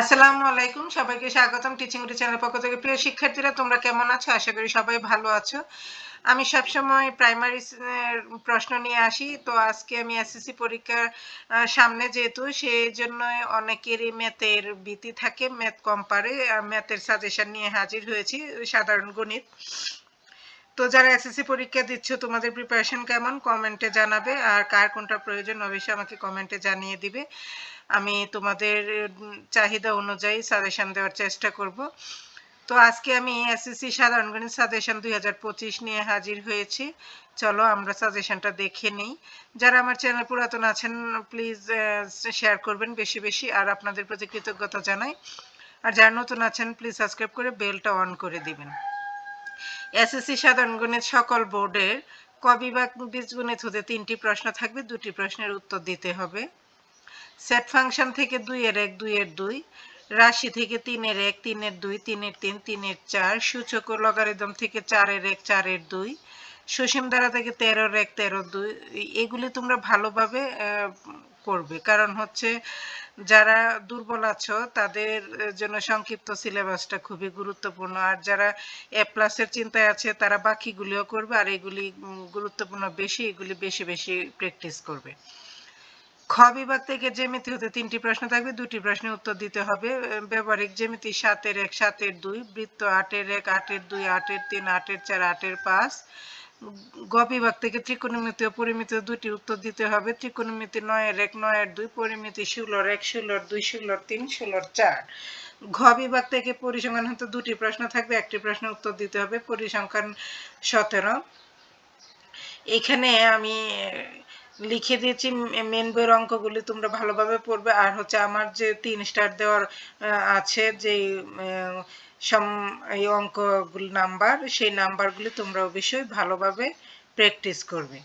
আসসালামু আলাইকুম, সবাইকে স্বাগতম টিচিং উটি চ্যানেল পক্ষ থেকে। প্রিয় শিক্ষার্থীরা, তোমরা কেমন আছো? আশা করি সবাই ভালো আছো। আমি সবসময় প্রাইমারি প্রশ্ন নিয়ে আসি। তো আজকে আমি এসএসসি পরীক্ষার সামনে যেহেতু সেই জন্য অনেকেরই ম্যাথের ভীতি থাকে ম্যাথ কম পারে ম্যাথের সাজেশন নিয়ে হাজির হয়েছি, সাধারণ গণিত। তো যারা এসএসসি পরীক্ষা দিচ্ছ, তোমাদের প্রিপারেশন কেমন? কমেন্টে জানাবে। আর কার কোনটা প্রয়োজন, অবশ্যই আমাকে কমেন্টে জানিয়ে দিবে। আমি তোমাদের চাহিদা অনুযায়ী সাজেশন দেওয়ার চেষ্টা করব। তো আজকে আমি এসএসসি সাধারণ গণিত সাজেশন দুই হাজার পঁচিশ নিয়ে হাজির হয়েছি। চলো আমরা সাজেশনটা দেখে নিই। যারা আমার চ্যানেল পুরাতন আছেন প্লিজ শেয়ার করবেন বেশি বেশি। আর আপনাদের প্রতি কৃতজ্ঞতা জানাই। আর যারা নতুন আছেন প্লিজ সাবস্ক্রাইব করে বেলটা অন করে দিবেন। এসএসসি সাধারণ গণিত সকল বোর্ডের কবি বিভাগ বীজগণিত হতে তিনটি প্রশ্ন থাকবে, দুটি প্রশ্নের উত্তর দিতে হবে। সেট ফাংশন থেকে দুই এর এক দুই এর দুই, রাশি থেকে তিনের এক, তিনের দুই, তিনের তিন, তিনের চার, সূচক ও লগারিদম থেকে চারের এক, চারের দুই সসীম দ্বারা থেকে তেরোর এক তেরো দুই, এগুলি তোমরা ভালোভাবে করবে কারণ হচ্ছে যারা দুর্বল আছো, তাদের জন্য সংক্ষিপ্ত সিলেবাসটা খুবই গুরুত্বপূর্ণ। আর যারা এ প্লাসের চিন্তায় আছে, তারা বাকিগুলিও করবে, আর এগুলি গুরুত্বপূর্ণ বেশি, এগুলি বেশি বেশি প্র্যাকটিস করবে। খ বিভাগ থেকে জ্যামিতি হতে তিনটি প্রশ্ন থাকবে, দুটি প্রশ্নের উত্তর দিতে হবে। ব্যবহারিক জ্যামিতি সাতের এক, সাতের দুই, বৃত্ত আটের এক, আটের দুই, আটের তিন, আটের চার, আটের পাঁচ গ বিভাগ থেকে ত্রিকোণমিতি ও পরিমিতি দুটি উত্তর দিতে হবে। ত্রিকোণমিতি নয়ের এক, নয়ের দুই, পরিমিতি ষোলোর এক, ষোলোর দুই, ষোলোর তিন, ষোলোর চার। ঘ বিভাগ থেকে পরিসংখ্যান হতে দুটি প্রশ্ন থাকবে, একটি প্রশ্নের উত্তর দিতে হবে। পরিসংখ্যান সতেরো। এখানে আমি লিখে দিয়েছি মেন বইয়ের অঙ্কগুলি তোমরা ভালোভাবে পড়বে। আর হচ্ছে আমার যে তিন স্টার দেওয়ার আছে যে সম, এই অঙ্কগুলি নাম্বার, সেই নাম্বারগুলি তোমরা অবশ্যই ভালোভাবে প্র্যাকটিস করবে।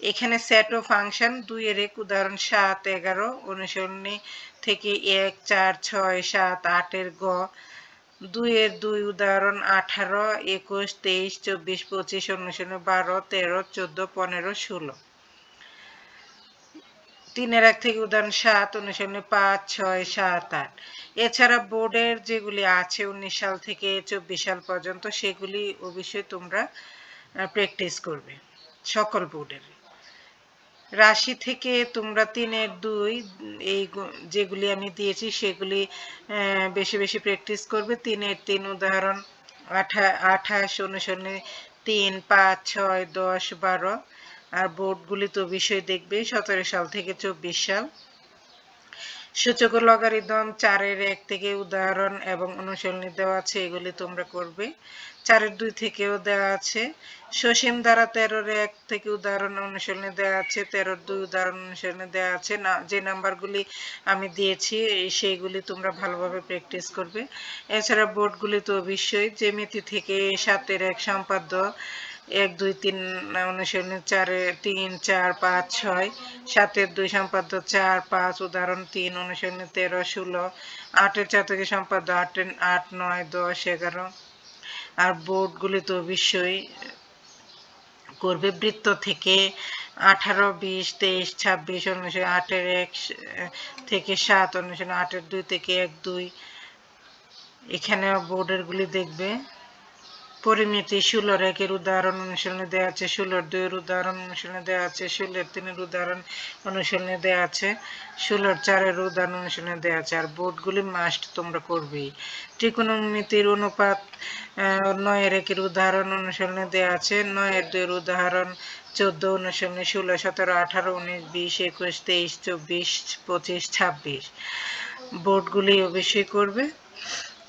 এখানে সেট ও ফাংশন দুই এর এক, উদাহরণ সাত, এগারো অনুসরণী থেকে এক, চার, ছয়, সাত আটের গ। দুইয়ের দুই, উদাহরণ আঠারো, একুশ, তেইশ, চব্বিশ, পঁচিশ অনুশীলনী বারো, তেরো, চোদ্দ, পনেরো, ষোলো। তিনের এক থেকে উদাহরণ সাত অনুশীলনী পাঁচ, ছয়, সাত, আট। এছাড়া বোর্ডের যেগুলি আছে উনিশ সাল থেকে চব্বিশ সাল পর্যন্ত, সেগুলি অবশ্যই তোমরা প্র্যাকটিস করবে, সকল বোর্ডের। রাশি থেকে তোমরা তিনের দুই, এই যেগুলি আমি দিয়েছি, সেগুলি বেশি বেশি প্র্যাকটিস করবে। তিনের তিন উদাহরণ, আঠা, আঠাশ অনুসরণে তিন, পাঁচ, ছয়, দশ, বারো আর বোর্ডগুলি তো বিষয় দেখবে, সতেরো সাল থেকে চব্বিশ সাল। সূচক লগারিদম চারের এক থেকে উদাহরণ এবং অনুশীলনী দেওয়া আছে, এগুলি তোমরা করবে। চারের দুই থেকেও দেওয়া আছে। সসীম দ্বারা তেরোর এক থেকে উদাহরণ অনুশীলনী দেওয়া আছে, তেরোর দুই উদাহরণ অনুশীলনী দেওয়া আছে। না, যে নাম্বারগুলি আমি দিয়েছি সেইগুলি তোমরা ভালোভাবে প্র্যাকটিস করবে। এছাড়া বোর্ডগুলি তো অবশ্যই যে জ্যামিতি থেকে সাতের এক সম্পাদ্য এক, দুই, তিন অনুশীলনী চারে তিন, চার, পাঁচ, ছয়, সাতের দুই সম্পাদ্য, চার, পাঁচ, উদাহরণ, তিন, অনুশীলনী, তেরো, ষোলো, আটের চার থেকে সম্পাদ্য আট আট, নয়, দশ, এগারো। আর বোর্ডগুলি তো অবশ্যই করবে বৃত্ত থেকে আঠারো, বিশ, তেইশ, ছাব্বিশ অনুশীলনী আটের এক, থেকে সাত, অনুশীলনী, আটের দুই থেকে এক, দুই। এখানে বোর্ডের গুলি দেখবে। পরিমিতি, ষোলোর একের উদাহরণ অনুশীলনে দেওয়া আছে, ষোলোর দুইয়ের উদাহরণ অনুশীলনে দেওয়া আছে, ষোলোর তিনের উদাহরণ অনুশীলনে দেওয়া আছে, ষোলোর চারের উদাহরণ অনুশীলনে দেওয়া আছে। আর বোর্ডগুলি মাস্ট তোমরা করবেই। ত্রিকোণমিতির অনুপাত নয়ের একের উদাহরণ অনুশীলনে দেওয়া আছে, নয়ের দুইয়ের উদাহরণ চোদ্দ অনুশীলনে, ষোলো, সতেরো, আঠারো, উনিশ, বিশ, একুশ, তেইশ, চব্বিশ, পঁচিশ, ছাব্বিশ। বোর্ডগুলি অবশ্যই করবে।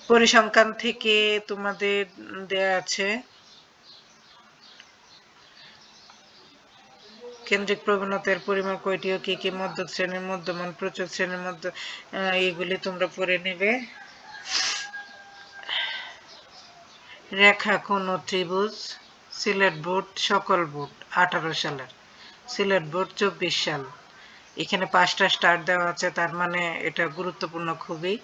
পরিসংখ্যান থেকে তোমাদের দেয়া আছে। কেন্দ্রিক প্রবণতার পরিমাণ কয়টি ও কি কি মধ্য শ্রেণির মধ্যমান, প্রচুর শ্রেণির মধ্যে এগুলি তোমরা পড়ে নেবে। রেখা কোন ত্রিভুজ, সিলেট বোর্ড, সকল বোর্ড, আঠারো সালের। সিলেট বোর্ড, চব্বিশ সাল। এখানে পাঁচটা স্টার দেওয়া আছে, তার মানে এটা গুরুত্বপূর্ণ খুবই।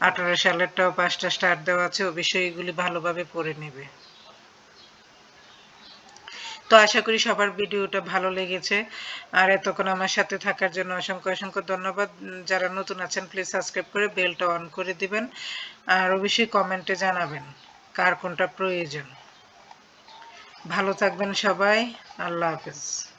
আঠারো সালের সালেরটাও পাঁচটা স্টার দেওয়া আছে অবশ্যই এগুলি ভালোভাবে পড়ে নেবে। তো আশা করি সবার ভিডিওটা ভালো লেগেছে। আর এতক্ষণ আমার সাথে থাকার জন্য অসংখ্য অসংখ্য ধন্যবাদ। যারা নতুন আছেন প্লিজ সাবস্ক্রাইব করে বেলটা অন করে দিবেন। আর অবশ্যই কমেন্টে জানাবেন কার কোনটা প্রয়োজন। ভালো থাকবেন সবাই। আল্লাহ হাফেজ।